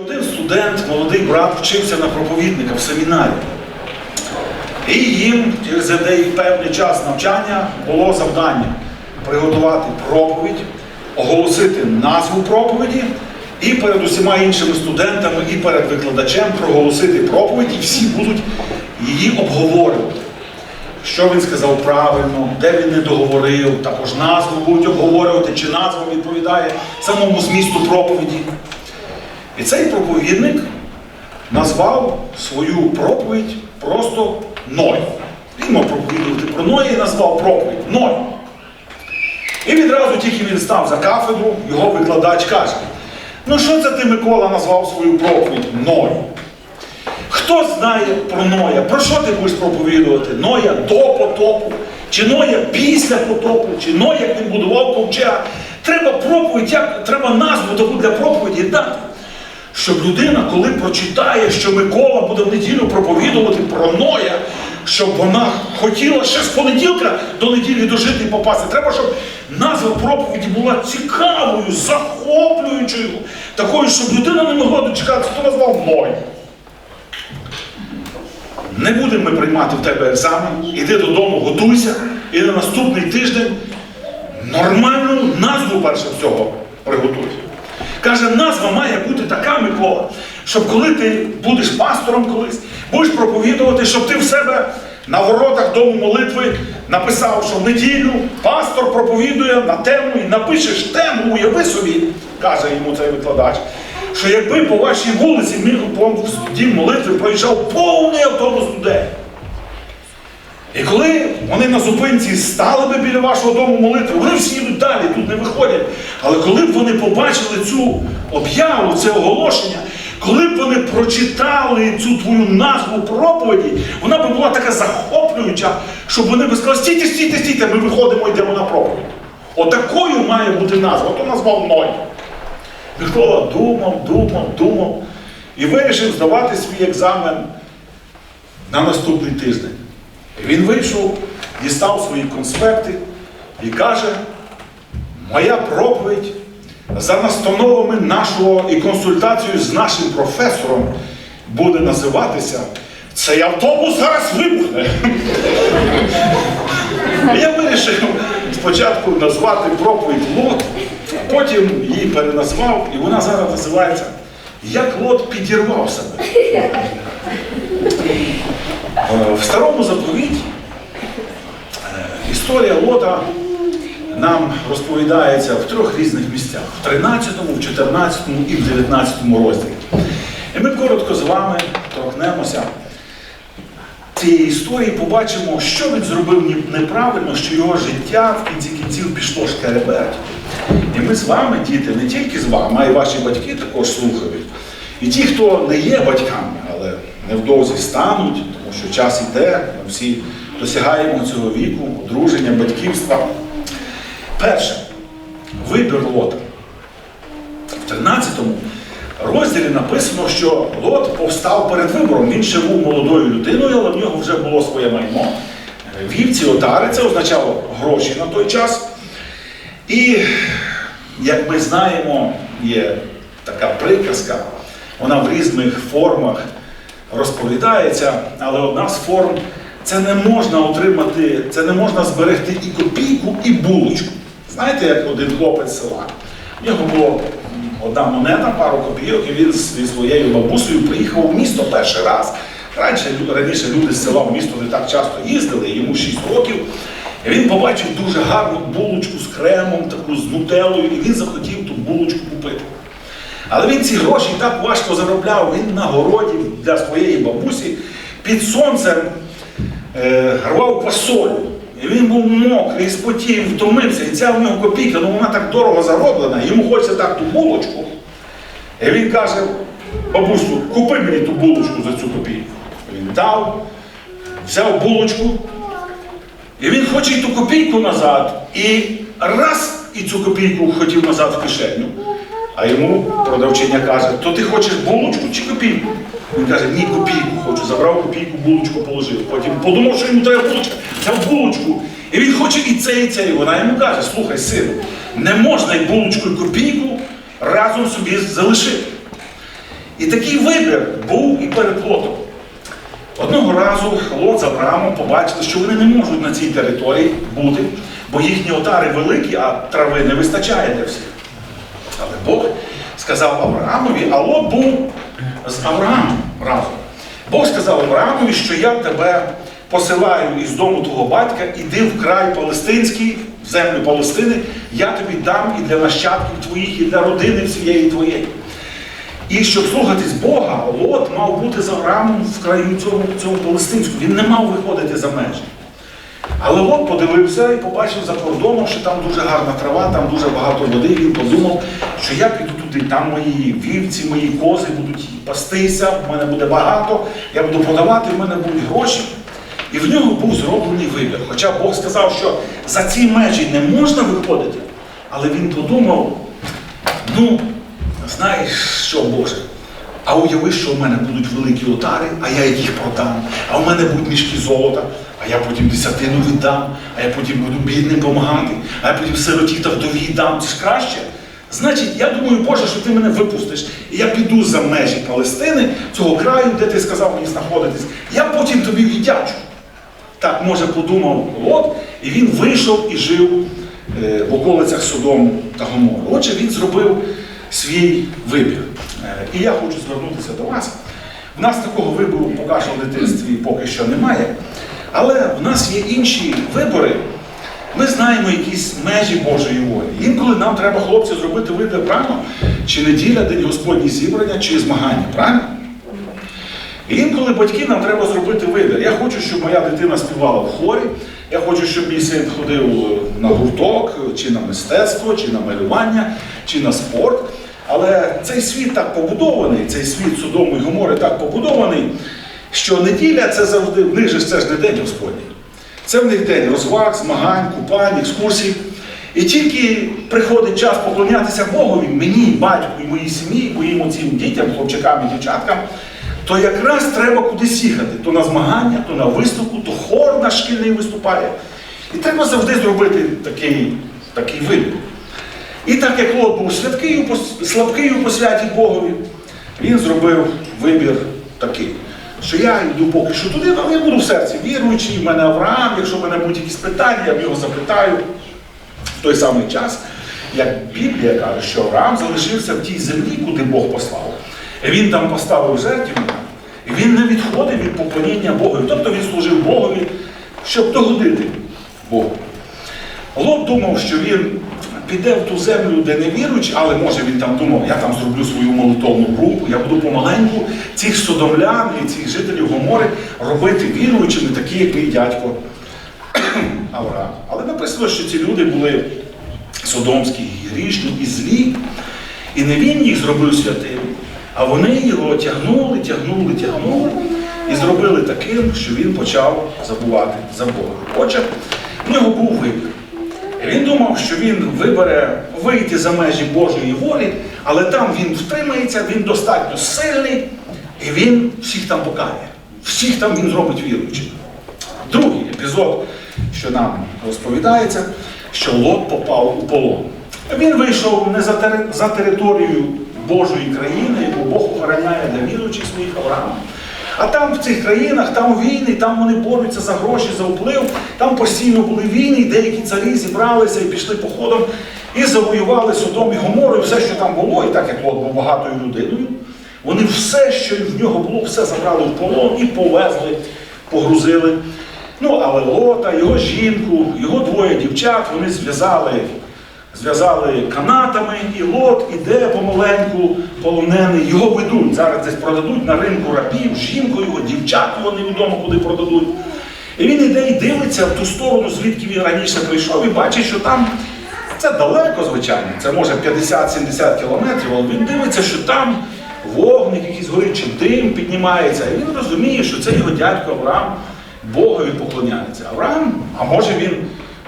Один студент, молодий брат, вчився на проповідника в семінарі. І їм через певний час навчання було завдання приготувати проповідь, оголосити назву проповіді і перед усіма іншими студентами, і перед викладачем проголосити проповідь, і всі будуть її обговорювати. Що він сказав правильно, де він не договорив, також назву будуть обговорювати, чи назва відповідає самому змісту проповіді. І цей проповідник назвав свою проповідь просто Ной. Він мав проповідувати про Ноя і назвав проповідь Ной. І відразу тільки він став за кафедру, його викладач каже: ну що це ти, Микола, назвав свою проповідь Ной? Хто знає про Ноя? Про що ти будеш проповідувати? Ноя до потопу, чи Ноя після потопу, чи Ноя, як він будував ковчег. Треба проповідь, як, треба назву таку для проповіді дати. Щоб людина, коли прочитає, що Микола буде в неділю проповідувати про Ноя, щоб вона хотіла ще з понеділка до неділі дожити і попасти. Треба, щоб назва проповіді була цікавою, захоплюючою, такою, щоб людина не могла дочекатися, хто назвав Ной. Не будемо ми приймати в тебе екзамен, іди додому, готуйся, і на наступний тиждень нормальну назву перше всього приготуй. Каже, назва має бути така, Микола, щоб коли ти будеш пастором колись, будеш проповідувати, щоб ти в себе на воротах дому молитви написав, що в неділю пастор проповідує на тему і напишеш тему, уяви собі, каже йому цей викладач, що якби по вашій вулиці міг дім молитви проїжджав повний автобус людей. І коли вони на зупинці стали би біля вашого дому молитви, вони всі йдуть далі, тут не виходять. Але коли б вони побачили цю об'яву, це оголошення, коли б вони прочитали цю твою назву проповіді, вона б була така захоплююча, щоб вони б сказали, стійте, стійте, стійте, ми виходимо, йдемо на проповідь. Отакою має бути назва. Ото назвав Ной. Микола думав, думав, думав і вирішив здавати свій екзамен на наступний тиждень. Він вийшов, дістав свої конспекти і каже, моя проповідь за настановами нашого і консультацією з нашим професором буде називатися Цей автобус зараз вибухне. Я вирішив спочатку назвати проповідь Лот, а потім її переназвав, і вона зараз називається Як Лот підірвав себе. Е, В старому заповіті е, історія Лота нам розповідається в трьох різних місцях: в 13, в 14 і в 19 розділі. І ми коротко з вами торкнемося цієї історії, побачимо, що він зробив неправильно, що його життя в кінці кінців пішло шкереберть. І ми з вами, діти, не тільки з вами, а й ваші батьки також слухають. І ті, хто не є батьками, але невдовзі стануть, що час іде, ми всі досягаємо цього віку, одруження, батьківства. Перше, вибір лота. В 13-му розділі написано, що Лот повстав перед вибором. Він ще був молодою людиною, але в нього вже було своє майно. Вівці, отари, це означало гроші на той час. І, як ми знаємо, є така приказка, вона в різних формах розповідається, але одна з форм це не можна отримати, це не можна зберегти і копійку, і булочку. Знаєте, як один хлопець села. В нього було одна монета, пару копійок, і він зі своєю бабусею приїхав у місто перший раз. Раніше, раніше люди з села в місто не так часто їздили, йому 6 років. І він побачив дуже гарну булочку з кремом, таку з нутелою, і він захотів ту булочку купити. Але він ці гроші так важко заробляв, він на городі для своєї бабусі під сонцем е, рвав фасолю. І він був мокрий, спотів, втомився. І ця в нього копійка, ну вона так дорого зароблена, йому хочеться так ту булочку. І він каже, бабусю, купи мені ту булочку за цю копійку. Він дав, взяв булочку, і він хоче ту копійку назад. І раз і цю копійку хотів назад в кишеню. А йому продавчиня каже, то ти хочеш булочку чи копійку? Він каже, ні, копійку хочу. Забрав копійку, булочку положив. Потім подумав, що йому треба булочка, взяв булочку. І він хоче і це, і це. І вона йому каже, слухай, сину, не можна і булочку, і копійку разом собі залишити. І такий вибір був і перед Лотом. Одного разу Лот з Авраамом побачили, що вони не можуть на цій території бути, бо їхні отари великі, а трави не вистачає для всіх. Бог сказав Авраамові, а Лот був з Авраамом разом. Бог сказав Авраамові, що я тебе посилаю із дому твого батька, іди в край Палестинський, в землю Палестини, я тобі дам і для нащадків твоїх, і для родини всієї твоєї. І щоб слухатись Бога, Лот мав бути з Авраамом в краю цього, цього Палестинського. Він не мав виходити за межі. Але Лот подивився і побачив за кордоном, що там дуже гарна трава, там дуже багато води. Він подумав, що я піду туди, там мої вівці, мої кози будуть пастися, в мене буде багато, я буду продавати, в мене будуть гроші. І в нього був зроблений вибір. Хоча Бог сказав, що за ці межі не можна виходити, але він подумав, ну, знаєш що, Боже? А уяви, що в мене будуть великі отари, а я їх продам. А в мене будуть мішки золота, а я потім десятину віддам, а я потім буду бідним допомагати, а я потім сироті та вдові дам. Це ж краще. Значить, я думаю, Боже, що ти мене випустиш, і я піду за межі Палестини, цього краю, де ти сказав мені знаходитись. Я потім тобі віддячу. Так, може, подумав Лот, і він вийшов і жив е, в околицях Содому та Гомору. Отже, він зробив свій вибір. Е, І я хочу звернутися до вас. В нас такого вибору поки що в дитинстві поки що немає. Але в нас є інші вибори. Ми знаємо якісь межі Божої волі. Інколи нам треба, хлопці, зробити вибір правильно, чи неділя, день Господній зібрання, чи змагання, правильно? Інколи батьки нам треба зробити вибір. Я хочу, щоб моя дитина співала в хорі, я хочу, щоб мій син ходив на гурток, чи на мистецтво, чи на малювання, чи на спорт. Але цей світ так побудований, цей світ Содому і Гомори так побудований, що неділя це завжди, в них же це ж не день Господній. Це в них день розваг, змагань, купань, екскурсій. І тільки приходить час поклонятися Богові, мені, батьку і моїй сім'ї, моїм оцім дітям, хлопчакам і дівчаткам, то якраз треба кудись їхати. То на змагання, то на виставку, то хор наш шкільний виступає. І треба завжди зробити такий, такий вибір. І так як Лот був слабкий у посвяті Богові, він зробив вибір такий, що я йду поки що туди, але я буду в серці віруючий, в мене Авраам, якщо в мене будуть якісь питання, я в нього запитаю. В той самий час, як Біблія каже, що Авраам залишився в тій землі, куди Бог послав. Він там поставив жертву, і він не відходив від поклоніння Богові. Тобто він служив Богові, щоб догодити Богу. Лот думав, що він піде в ту землю, де не віруючи, але може він там думав, я там зроблю свою молитовну групу, я буду помаленьку цих содомлян і цих жителів Гомори робити віруючими, такі, як мій дядько Авраам. Але написано, що ці люди були содомські, грішні і злі, і не він їх зробив святим, а вони його тягнули, тягнули, тягнули і зробили таким, що він почав забувати за Бога. Отже, в нього був вибір. Він думав, що він вибере вийти за межі Божої волі, але там він втримається, він достатньо сильний, і він всіх там покає. Всіх там він зробить віруючими. Другий епізод, що нам розповідається, що Лот попав у полон. Він вийшов не за, тери- за територію Божої країни, яку Бог охороняє для віруючих своїх Авраама. А там в цих країнах, там війни, там вони борються за гроші, за вплив, там постійно були війни, і деякі царі зібралися і пішли походом і завоювали Содом і Гомору, і все, що там було, і так як Лот був багатою людиною, вони все, що в нього було, все забрали в полон і повезли, погрузили. Ну, але Лота, його жінку, його двоє дівчат, вони зв'язали, зв'язали канатами, і Лот іде помаленьку, полонений, його ведуть. Зараз десь продадуть на ринку рабів, жінку його, дівчат його невідомо куди продадуть. І він іде і дивиться в ту сторону, звідки він раніше прийшов, і бачить, що там це далеко, звичайно, це може 50-70 кілометрів, але він дивиться, що там вогник якийсь горить, чи дим піднімається. І він розуміє, що це його дядько Авраам Богові поклоняється. Авраам, а може він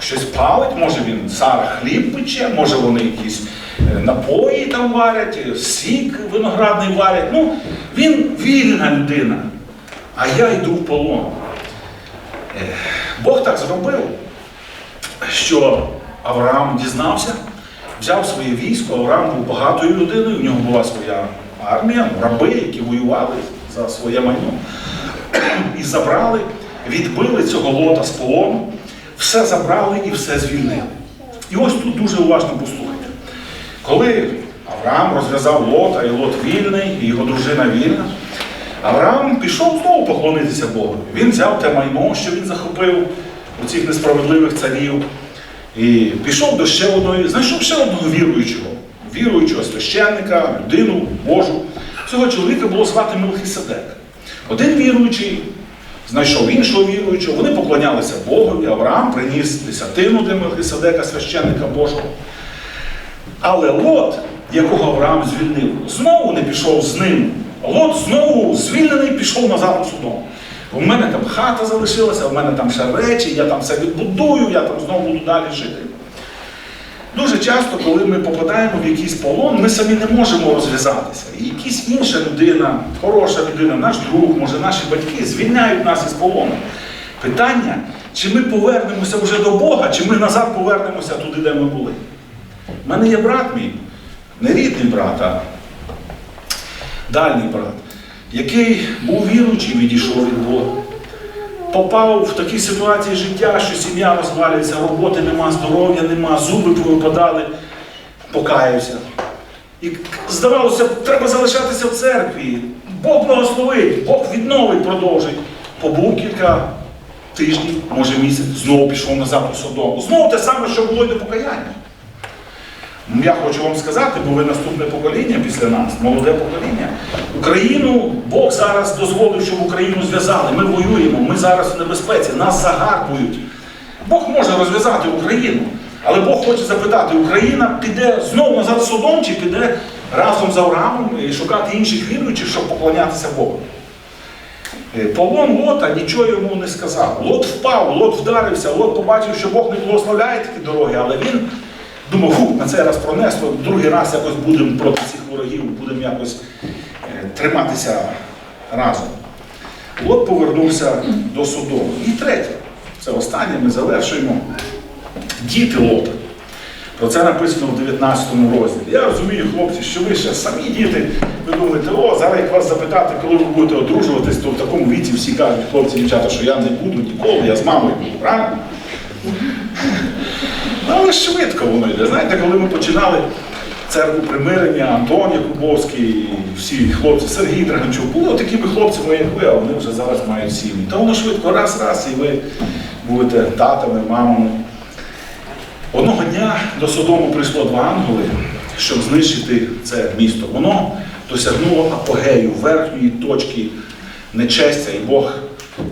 щось палить, може він Сара хліб пече, може вони якісь е, напої там варять, е, сік виноградний варять. Ну, він вільна людина. А я йду в полон. Е, Бог так зробив, що Авраам дізнався, взяв своє військо, Авраам був багатою людиною, в нього була своя армія, раби, які воювали за своє майно, і забрали, відбили цього лота з полону, все забрали і все звільнили. І ось тут дуже уважно послухайте. Коли Авраам розв'язав лота, і лот вільний, і його дружина вільна, Авраам пішов знову поклонитися Богу. Він взяв те майно, що він захопив у цих несправедливих царів, і пішов до ще одної, знайшов ще одного віруючого, віруючого священника, людину Божу. Цього чоловіка було звати Мелхиседек. Один віруючий знайшов іншого віруючого, вони поклонялися Богові, Авраам приніс десятину для Мелхиседека, священника Божого. Але Лот, якого Авраам звільнив, знову не пішов з ним. Лот знову звільнений пішов назад у судом. У мене там хата залишилася, у мене там ще речі, я там все відбудую, я там знову буду далі жити. Дуже часто, коли ми попадаємо в якийсь полон, ми самі не можемо розв'язатися. І якась інша людина, хороша людина, наш друг, може наші батьки звільняють нас із полону. Питання, чи ми повернемося вже до Бога, чи ми назад повернемося туди, де ми були. У мене є брат мій, не рідний брат, а дальній брат, який був віруючий, відійшов від Бога. Попав в такі ситуації життя, що сім'я розвалюється, роботи нема, здоров'я нема, зуби повипадали, покаявся. І здавалося, треба залишатися в церкві. Бог благословить, Бог відновить, продовжить. Побув кілька тижнів, може місяць, знову пішов назад у Содому. Знову те саме, що було й до покаяння. Я хочу вам сказати, бо ви наступне покоління після нас, молоде покоління. Україну Бог зараз дозволив, щоб Україну зв'язали. Ми воюємо, ми зараз в небезпеці, нас загарбують. Бог може розв'язати Україну, але Бог хоче запитати, Україна піде знову назад в Содом чи піде разом з Авраамом і шукати інших віруючих, щоб поклонятися Богу. Е, Полон Лота нічого йому не сказав. Лот впав, Лот вдарився, Лот побачив, що Бог не благословляє такі дороги, але він думав, фу, на цей раз пронесло, другий раз якось будемо проти цих ворогів, будемо якось е, триматися разом. Лот повернувся до Содому. І третє, це останнє, ми завершуємо. Діти Лота. Про це написано в 19 розділі. Я розумію, хлопці, що ви ще самі діти, ви думаєте, о, зараз як вас запитати, коли ви будете одружуватись, то в такому віці всі кажуть, хлопці, дівчата, що я не буду ніколи, я з мамою буду, правильно? Ну, але швидко воно йде. Знаєте, коли ми починали церкву примирення, Антон Якубовський, всі хлопці, Сергій Драганчук, були такими хлопцями, як ви, а вони вже зараз мають сім'ї. Та воно швидко раз-раз, і ви будете татами, мамами. Одного дня до Содому прийшло два ангели, щоб знищити це місто. Воно досягнуло апогею, верхньої точки нечестя, і Бог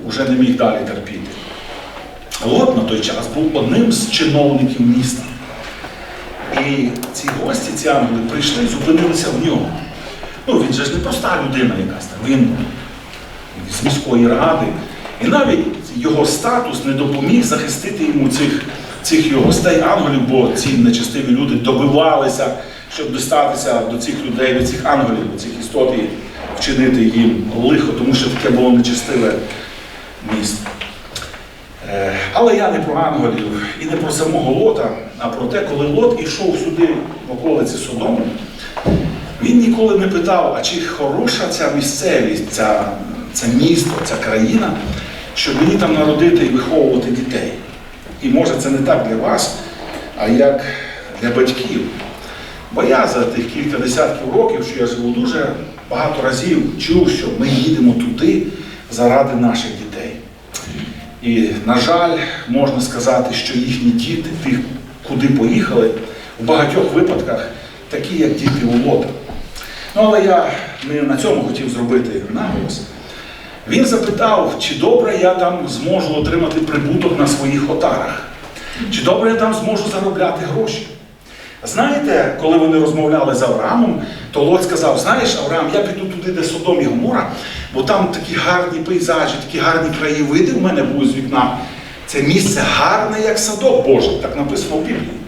вже не міг далі терпіти. Лот на той час був одним з чиновників міста. І ці гості, ці ангели, прийшли і зупинилися в нього. Ну, він же ж не проста людина якась там, він з міської ради. І навіть його статус не допоміг захистити йому цих, цих його гостей ангелів, бо ці нечестиві люди добивалися, щоб дістатися до цих людей, до цих ангелів, до цих істот і вчинити їм лихо, тому що таке було нечестиве місто. Е, Але я не про ангелів і не про самого Лота, а про те, коли Лот ішов сюди в околиці Содому, він ніколи не питав, а чи хороша ця місцевість, ця, це місто, ця країна, щоб мені там народити і виховувати дітей. І може це не так для вас, а як для батьків. Бо я за тих кілька десятків років, що я живу, дуже багато разів чув, що ми їдемо туди заради наших дітей. І, на жаль, можна сказати, що їхні діти, ті, куди поїхали, у багатьох випадках такі, як діти у Лота. Ну, але я не на цьому хотів зробити наголос. Він запитав, чи добре я там зможу отримати прибуток на своїх отарах, чи добре я там зможу заробляти гроші. Знаєте, коли вони розмовляли з Авраамом, то Лот сказав: знаєш, Авраам, я піду туди, де Содом і Гомора, бо там такі гарні пейзажі, такі гарні краєвиди в мене будуть з вікна. Це місце гарне, як садок Божий, так написано в Біблії.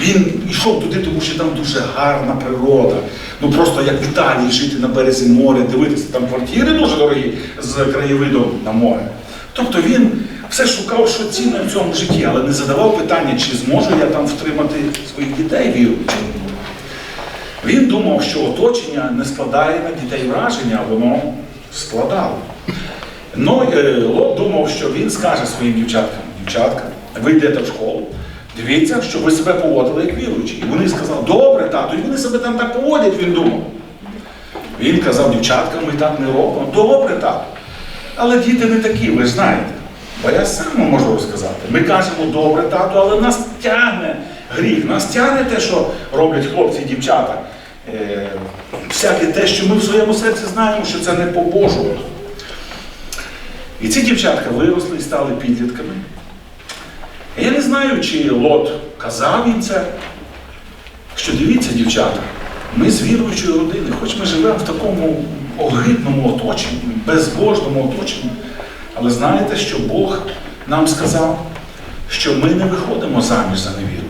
Він йшов туди, тому що там дуже гарна природа. Ну просто як в Італії жити на березі моря, дивитися, там квартири дуже дорогі з краєвидом на море. Тобто він все шукав, що цінне в цьому житті, але не задавав питання, чи зможу я там втримати своїх дітей віру. Він думав, що оточення не складає на дітей враження, а воно складало. Ну, е, Лот думав, що він скаже своїм дівчаткам, дівчатка, ви йдете в школу, дивіться, щоб ви себе поводили як віруючі. І вони сказали, добре, тату, і вони себе там так поводять, він думав. Він казав дівчаткам, ми так не робимо. Добре, тату. Але діти не такі, ви ж знаєте. Бо я сам можу розказати. Ми кажемо, добре, тату, але нас тягне гріх, нас тягне те, що роблять хлопці і дівчата. Всяке те, що ми в своєму серці знаємо, що це не по-божому. І ці дівчатка виросли і стали підлітками. Я не знаю, чи Лот казав їм це, що дивіться, дівчата, ми з віруючої родини, хоч ми живемо в такому огидному оточенні, безбожному оточенні, але знаєте, що Бог нам сказав, що ми не виходимо заміж за невіруючих.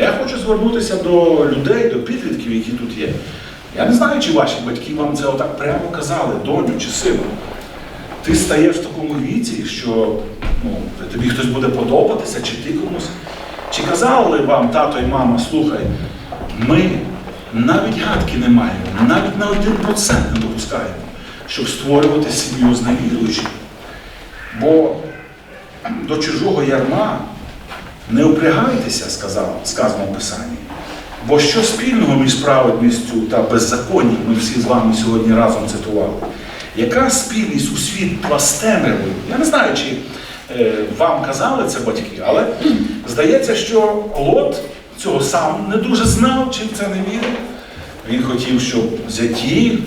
Я хочу звернутися до людей, до підлітків, які тут є. Я не знаю, чи ваші батьки вам це отак прямо казали, доню чи сину. Ти стаєш в такому віці, що ну, тобі хтось буде подобатися, чи ти комусь. Чи казали вам тато і мама, слухай, ми навіть гадки не маємо, навіть на один процент не допускаємо, щоб створювати сім'ю з невіруючим. Бо до чужого ярма не упрягайтеся, сказав, сказано в Писанні. Бо що спільного між справедністю та беззаконням, ми всі з вами сьогодні разом цитували. Яка спільність у світла з? Я не знаю, чи е, вам казали це батьки, але здається, що Лот цього сам не дуже знав, чи це не вірив. Він хотів, щоб зяті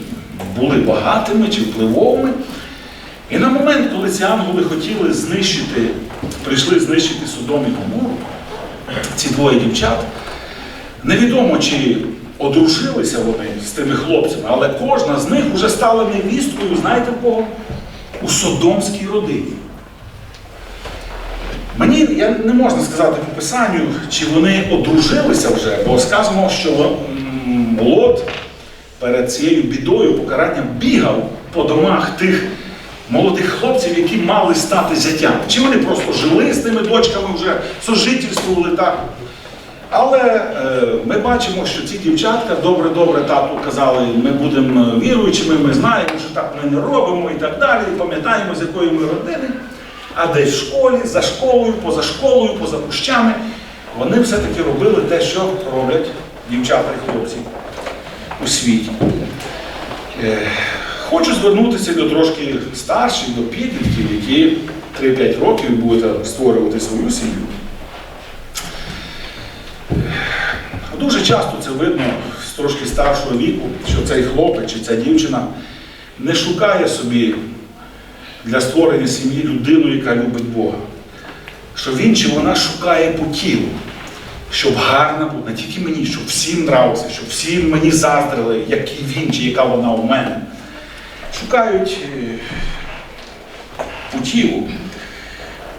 були багатими чи впливовими. І на момент, коли ці ангели хотіли знищити, прийшли знищити Содом і Гомору, ці двоє дівчат, невідомо, чи одружилися вони з тими хлопцями, але кожна з них вже стала невісткою, знаєте кого? У Содомській родині. Мені я не можна сказати по писанню, чи вони одружилися вже, бо сказано, що Лот перед цією бідою покаранням бігав по домах тих молодих хлопців, які мали стати зятями. Чи вони просто жили з тими дочками вже, сожительствували так. Але е, ми бачимо, що ці дівчатка добре-добре тату казали, ми будемо віруючими, ми знаємо, що так ми не робимо і так далі, і пам'ятаємо, з якої ми родини. А десь в школі, за школою, поза школою, поза кущами, вони все-таки робили те, що роблять дівчата і хлопці у світі. Хочу звернутися до трошки старших, до підлітків, які 3-5 років будете створювати свою сім'ю. Дуже часто це видно з трошки старшого віку, що цей хлопець чи ця дівчина не шукає собі для створення сім'ї людину, яка любить Бога. Що він чи вона шукає по тілу, щоб гарна була, не тільки мені, щоб всім нравився, щоб всі мені заздрили, який він чи яка вона у мене. Шукають е, по тілу,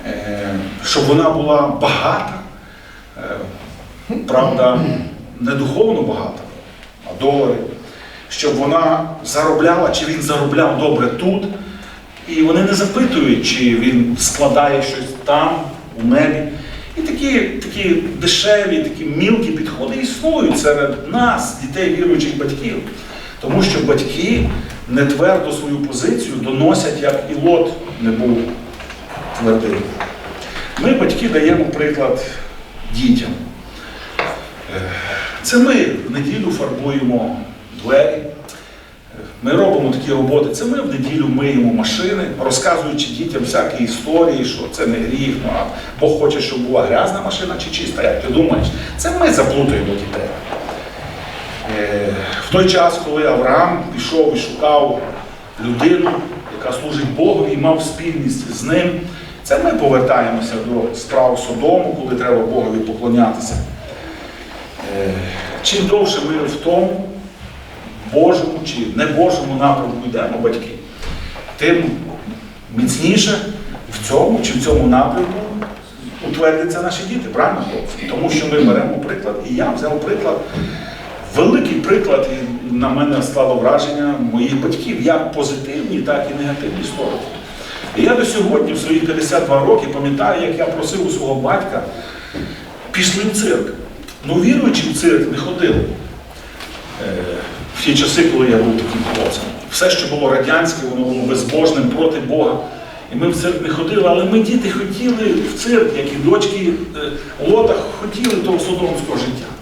е, щоб вона була багата. Е, правда, не духовно багата, а долари, щоб вона заробляла, чи він заробляв добре тут. І вони не запитують, чи він складає щось там, у небі. І такі, такі дешеві, такі мілкі підходи існують серед нас, дітей віруючих батьків. Тому що батьки не твердо свою позицію доносять, як і Лот не був твердим. Ми, батьки, даємо приклад дітям. Е, Це ми в неділю фарбуємо двері. Е, Ми робимо такі роботи. Це ми в неділю миємо машини, розказуючи дітям всякі історії, що це не гріх, ну, а Бог хоче, щоб була грязна машина чи чиста. Як ти думаєш? Це ми заплутуємо дітей. Е, В той час, коли Авраам пішов і шукав людину, яка служить Богові і мав спільність з ним, це ми повертаємося до справ Содому, коли треба Богові поклонятися. Е, Чим довше ми в тому Божому чи не Божому напрямку йдемо, батьки, тим міцніше в цьому чи в цьому напрямку утвердяться наші діти, правильно? Тому що ми беремо приклад, і я взяв приклад, великий приклад, і на мене склало враження моїх батьків, як позитивні, так і негативні сторони. І я до сьогодні, в свої 52 роки, пам'ятаю, як я просив у свого батька, пішли в цирк. Ну, віруючи в цирк не ходили. в ті часи, коли я був таким хлопцем. Все, що було радянське, воно було безбожним проти Бога. І ми в цирк не ходили, але ми діти хотіли в цирк, як і дочки е, Лота хотіли того содомського життя.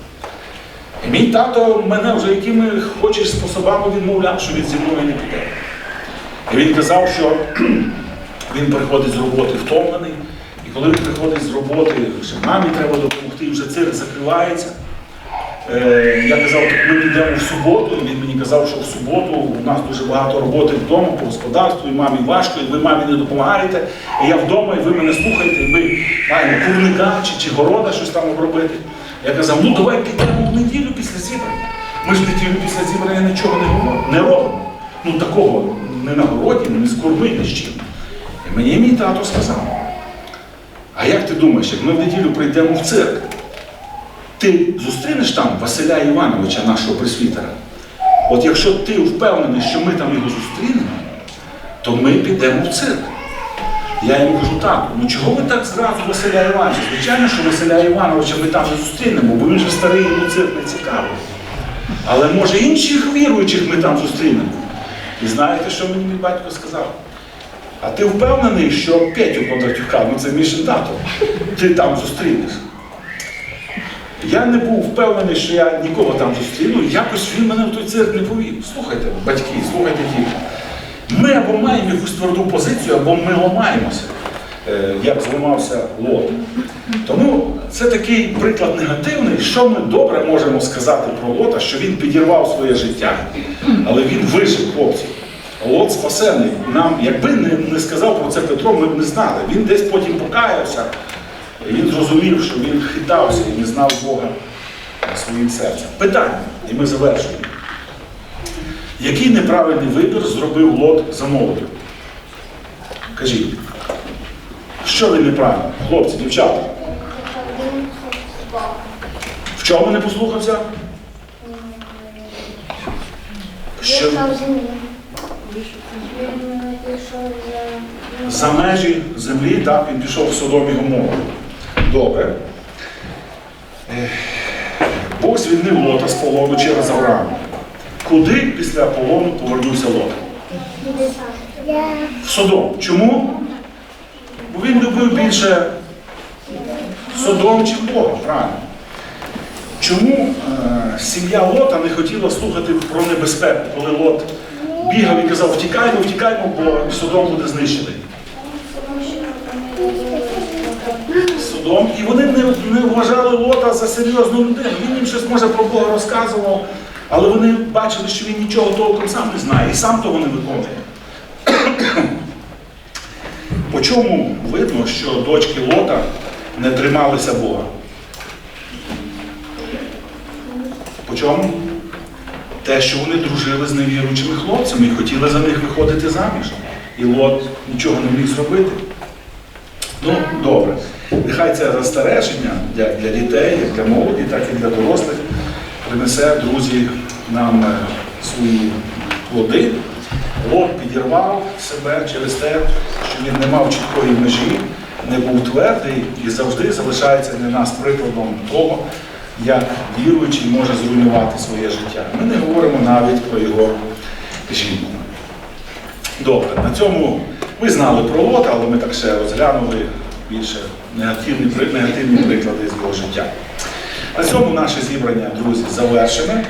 Мій тато мене вже якими хочеш способами відмовляв, що він зі мною не піде. І він казав, що він приходить з роботи втомлений, і коли він приходить з роботи, що мамі треба допомогти, вже цирк закривається. Е, Я казав, так ми підемо в суботу. і Він мені казав, що в суботу у нас дуже багато роботи вдома по господарству, і мамі важко, і ви мамі не допомагаєте. І я вдома, і ви мене слухаєте, і ми маємо курника чи, чи города щось там обробити. Я казав, ну давай підемо в неділю після зібрання. Ми ж неділю після зібрання нічого не робимо. Не робимо. Ну такого не на городі, не з курми, ні з чим. І мені мій тато сказав, а як ти думаєш, як ми в неділю прийдемо в цирк? Ти зустрінеш там Василя Івановича, нашого пресвітера? От якщо ти впевнений, що ми там його зустрінемо, то ми підемо в цирк. Я йому кажу, так, ну чого ви так зразу Василя Івановича? Звичайно, що Василя Івановича ми там не зустрінемо, бо він же старий, йому цирк не цікавий. Але може інших віруючих ми там зустрінемо. І знаєте, що мені мій батько сказав? А ти впевнений, що Петю Кондратюка, ну це Мішин тато, ти там зустрінеш? Я не був впевнений, що я нікого там зустріну, якось він мене в той цирк не повів. Слухайте, батьки, слухайте діти. Ми або маємо якусь тверду позицію, або ми ламаємося, е, як зламався Лот. Тому це такий приклад негативний, що ми добре можемо сказати про Лота, що він підірвав своє життя, але він вижив хлопців. Лот спасений. Нам, якби не, не сказав про це Петро, ми б не знали. Він десь потім покаявся, він зрозумів, що він хитався і не знав Бога своїм серцем. Питання, і ми завершуємо. Який неправильний вибір зробив Лот за молодою? Кажіть, що він неправильно? Хлопці, дівчата, в чому не послухався? Що за... за межі землі, так, він пішов в Содом і Гомору. Добре. Бог звільнив Лота з полону через Авраама. Куди після полону повернувся Лот? В Содом. Чому? Бо він любив більше Содом чи Бога, правильно? Чому е, сім'я Лота не хотіла слухати про небезпеку, коли Лот бігав і казав, втікаймо, втікаймо, бо Содом буде знищений. Содом. І вони не, не вважали Лота за серйозну людину. Він їм щось може про Бога розказував, але вони бачили, що він нічого толком сам не знає і сам того не виконує. По чому видно, що дочки Лота не трималися Бога? По чому? Те, що вони дружили з невіруючими хлопцями і хотіли за них виходити заміж. І Лот нічого не міг зробити. Ну, добре. Нехай це застереження як для дітей, як для молоді, так і для дорослих принесе, друзі, нам е, свої плоди. Лот підірвав себе через те, що він не мав чіткої межі, не був твердий і завжди залишається для нас прикладом того, як віруючий може зруйнувати своє життя. Ми не говоримо навіть про його жінку. Добре, на цьому ми знали про Лота, але ми так ще розглянули більше негативні, негативні приклади з його життя. На цьому наше зібрання, друзі, завершене.